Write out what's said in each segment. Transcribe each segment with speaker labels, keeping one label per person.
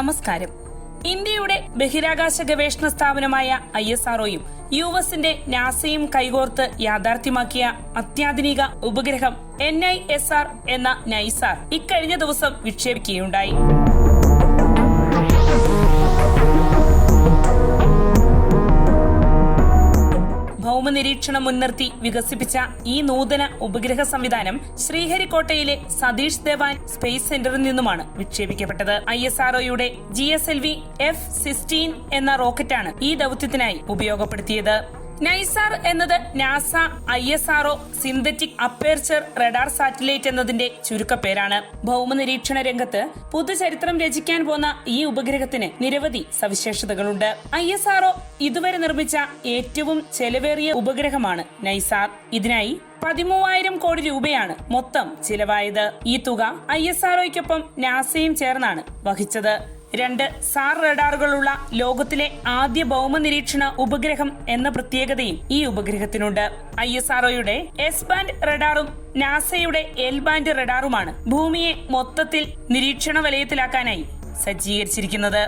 Speaker 1: നമസ്കാരം ഇന്ത്യയുടെ ബഹിരാകാശ ഗവേഷണ സ്ഥാപനമായ ഐ എസ് ആർഒയും യു എസിന്റെ നാസയും കൈകോർത്ത് യാഥാർത്ഥ്യമാക്കിയ അത്യാധുനിക ഉപഗ്രഹം എൻ ഐ എസ് ആർ എന്ന നൈസാർ ഇക്കഴിഞ്ഞ ദിവസം വിക്ഷേപിക്കുകയുണ്ടായി നിരീക്ഷണം മുൻനിർത്തി വികസിപ്പിച്ച ഈ നൂതന ഉപഗ്രഹ സംവിധാനം ശ്രീഹരിക്കോട്ടയിലെ സതീഷ് ധവാൻ സ്പേസ് സെന്ററിൽ നിന്നുമാണ് വിക്ഷേപിക്കപ്പെട്ടത് ഐ എസ് ആർഒയുടെ G S L V F sixteen എന്ന റോക്കറ്റാണ് ഈ ദൌത്യത്തിനായി ഉപയോഗപ്പെടുത്തിയത് നൈസാർ എന്നത് NASA I S O synthetic aperture radar satellite എന്നതിന്റെ ചുരുക്കപ്പേരാണ് ഭൗമ നിരീക്ഷണ രംഗത്ത് പുതുചരിത്രം രചിക്കാൻ പോന്ന ഈ ഉപഗ്രഹത്തിന് നിരവധി സവിശേഷതകളുണ്ട് ഐ എസ് ഒ ഇതുവരെ നിർമ്മിച്ച ഏറ്റവും ചെലവേറിയ ഉപഗ്രഹമാണ് നൈസാർ ഇതിനായി പതിമൂവായിരം കോടി രൂപയാണ് മൊത്തം ചിലവായത് ഈ തുക ഐ എസ് ആർഒയ്ക്കൊപ്പം നാസയും ചേർന്നാണ് വഹിച്ചത് രണ്ട് സാർ റഡാറുകളുള്ള ലോകത്തിലെ ആദ്യ ഭൗമ നിരീക്ഷണ ഉപഗ്രഹം എന്ന പ്രത്യേകതയും ഈ ഉപഗ്രഹത്തിനുണ്ട് ഐ എസ് ആർഒയുടെ എസ് ബാൻഡ് റഡാറും നാസയുടെ എൽ ബാൻഡ് റഡാറുമാണ് ഭൂമിയെ മൊത്തത്തിൽ നിരീക്ഷണ വലയത്തിലാക്കാനായി സജ്ജീകരിച്ചിരിക്കുന്നത്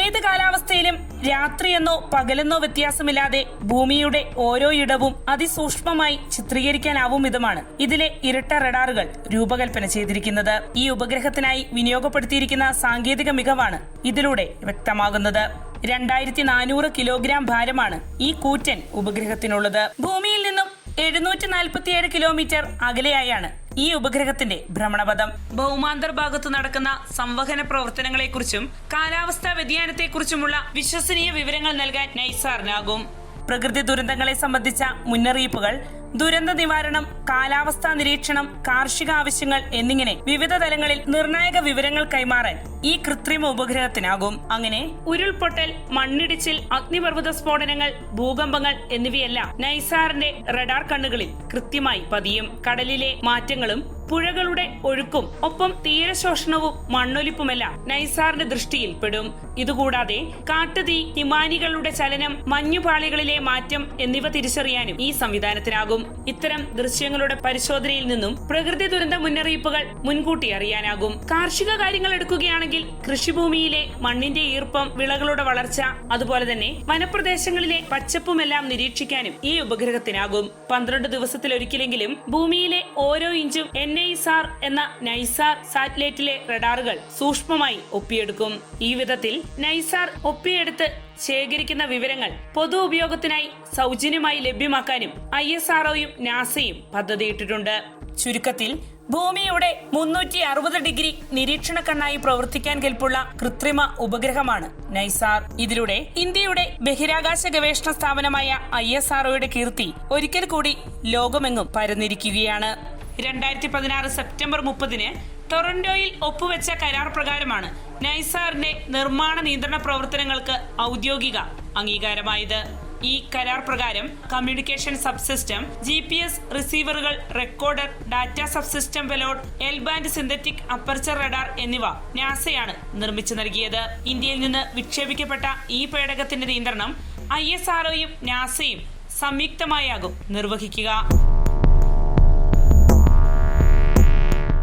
Speaker 1: ഏത് കാലാവസ്ഥയിലും രാത്രിയെന്നോ പകലെന്നോ വ്യത്യാസമില്ലാതെ ഭൂമിയുടെ ഓരോ ഇടവും അതിസൂക്ഷ്മമായി ചിത്രീകരിക്കാനാവും വിധമാണ് ഇതിലെ ഇരട്ട റഡാറുകൾ രൂപകൽപ്പന ചെയ്തിരിക്കുന്നത് ഈ ഉപഗ്രഹത്തിനായി വിനിയോഗപ്പെടുത്തിയിരിക്കുന്ന സാങ്കേതിക മികവാണ് ഇതിലൂടെ വ്യക്തമാകുന്നത് രണ്ടായിരത്തി നാനൂറ് കിലോഗ്രാം ഭാരമാണ് ഈ കൂറ്റൻ ഉപഗ്രഹത്തിനുള്ളത് ഭൂമിയിൽ നിന്നും എഴുന്നൂറ്റി നാൽപ്പത്തിയേഴ് കിലോമീറ്റർ അകലെയായാണ് ഈ ഉപഗ്രഹത്തിന്റെ ഭ്രമണപഥം ഭൗമാന്തർ ഭാഗത്ത് നടക്കുന്ന സംവഹന പ്രവർത്തനങ്ങളെക്കുറിച്ചും കാലാവസ്ഥാ വ്യതിയാനത്തെക്കുറിച്ചുമുള്ള വിശ്വസനീയ വിവരങ്ങൾ നൽകാൻ നൈസാറിനാകും പ്രകൃതി ദുരന്തങ്ങളെ സംബന്ധിച്ച മുന്നറിയിപ്പുകൾ ദുരന്ത നിവാരണം കാലാവസ്ഥാ നിരീക്ഷണം കാർഷിക ആവശ്യങ്ങൾ എന്നിങ്ങനെ വിവിധ തലങ്ങളിൽ നിർണായക വിവരങ്ങൾ കൈമാറാൻ ഈ കൃത്രിമ ഉപഗ്രഹത്തിനാകും അങ്ങനെ ഉരുൾപൊട്ടൽ മണ്ണിടിച്ചിൽ അഗ്നിപർവ്വത സ്ഫോടനങ്ങൾ ഭൂകമ്പങ്ങൾ എന്നിവയെല്ലാം നൈസാറിന്റെ റഡാർ കണ്ണുകളിൽ കൃത്യമായി പതിയും കടലിലെ മാറ്റങ്ങളും പുഴകളുടെ ഒഴുക്കും ഒപ്പം തീരശോഷണവും മണ്ണൊലിപ്പുമെല്ലാം നൈസാറിന്റെ ദൃഷ്ടിയിൽപ്പെടും ഇതുകൂടാതെ കാട്ടുതീ ഹിമാനികളുടെ ചലനം മഞ്ഞുപാളികളിലെ മാറ്റം എന്നിവ തിരിച്ചറിയാനും ഈ സംവിധാനത്തിനാകും ഇത്തരം ദൃശ്യങ്ങളുടെ പരിശോധനയിൽ നിന്നും പ്രകൃതി ദുരന്ത മുന്നറിയിപ്പുകൾ മുൻകൂട്ടി അറിയാനാകും കാർഷിക കാര്യങ്ങൾ എടുക്കുകയാണെങ്കിൽ കൃഷിഭൂമിയിലെ മണ്ണിന്റെ ഈർപ്പം വിളകളുടെ വളർച്ച അതുപോലെ തന്നെ വനപ്രദേശങ്ങളിലെ പച്ചപ്പുമെല്ലാം നിരീക്ഷിക്കാനും ഈ ഉപഗ്രഹത്തിനാകും പന്ത്രണ്ട് ദിവസത്തിലൊരിക്കലെങ്കിലും ഭൂമിയിലെ ഓരോ ഇഞ്ചും എൻ എൻഐസാർ എന്ന നൈസാർ സാറ്റലൈറ്റിലെ റഡാറുകൾ സൂക്ഷ്മമായി ഒപ്പിയെടുക്കും ഈ വിധത്തിൽ നൈസാർ ഒപ്പിയെടുത്ത് ശേഖരിക്കുന്ന വിവരങ്ങൾ പൊതു ഉപയോഗത്തിനായി സൗജന്യമായി ലഭ്യമാക്കാനും ഐ എസ് ആർഒയും നാസയും പദ്ധതിയിട്ടിട്ടുണ്ട് ചുരുക്കത്തിൽ ഭൂമിയുടെ മുന്നൂറ്റി അറുപത് ഡിഗ്രി നിരീക്ഷണ കണ്ണായി പ്രവർത്തിക്കാൻ കെൽപ്പുള്ള കൃത്രിമ ഉപഗ്രഹമാണ് നൈസാർ ഇതിലൂടെ ഇന്ത്യയുടെ ബഹിരാകാശ ഗവേഷണ സ്ഥാപനമായ ഐ എസ് ആർഒയുടെ കീർത്തി ഒരിക്കൽ കൂടി ലോകമെങ്ങും പരന്നിരിക്കുകയാണ് രണ്ടായിരത്തി പതിനാറ് സെപ്റ്റംബർ മുപ്പതിന് ടൊറന്റോയിൽ ഒപ്പുവെച്ച കരാർ പ്രകാരമാണ് നൈസാറിന്റെ നിർമ്മാണ നിയന്ത്രണ പ്രവർത്തനങ്ങൾക്ക് ഔദ്യോഗിക അംഗീകാരമായത് ഈ കരാർ പ്രകാരം communication subsystem G P S റിസീവറുകൾ recorder data subsystem payload L band synthetic aperture radar എന്നിവ നാസയാണ് നിർമ്മിച്ചു നൽകിയത് ഇന്ത്യയിൽ നിന്ന് വിക്ഷേപിക്കപ്പെട്ട ഈ പേടകത്തിന്റെ നിയന്ത്രണം ഐ എസ് ആർഒയും നാസയും സംയുക്തമായാകും നിർവഹിക്കുക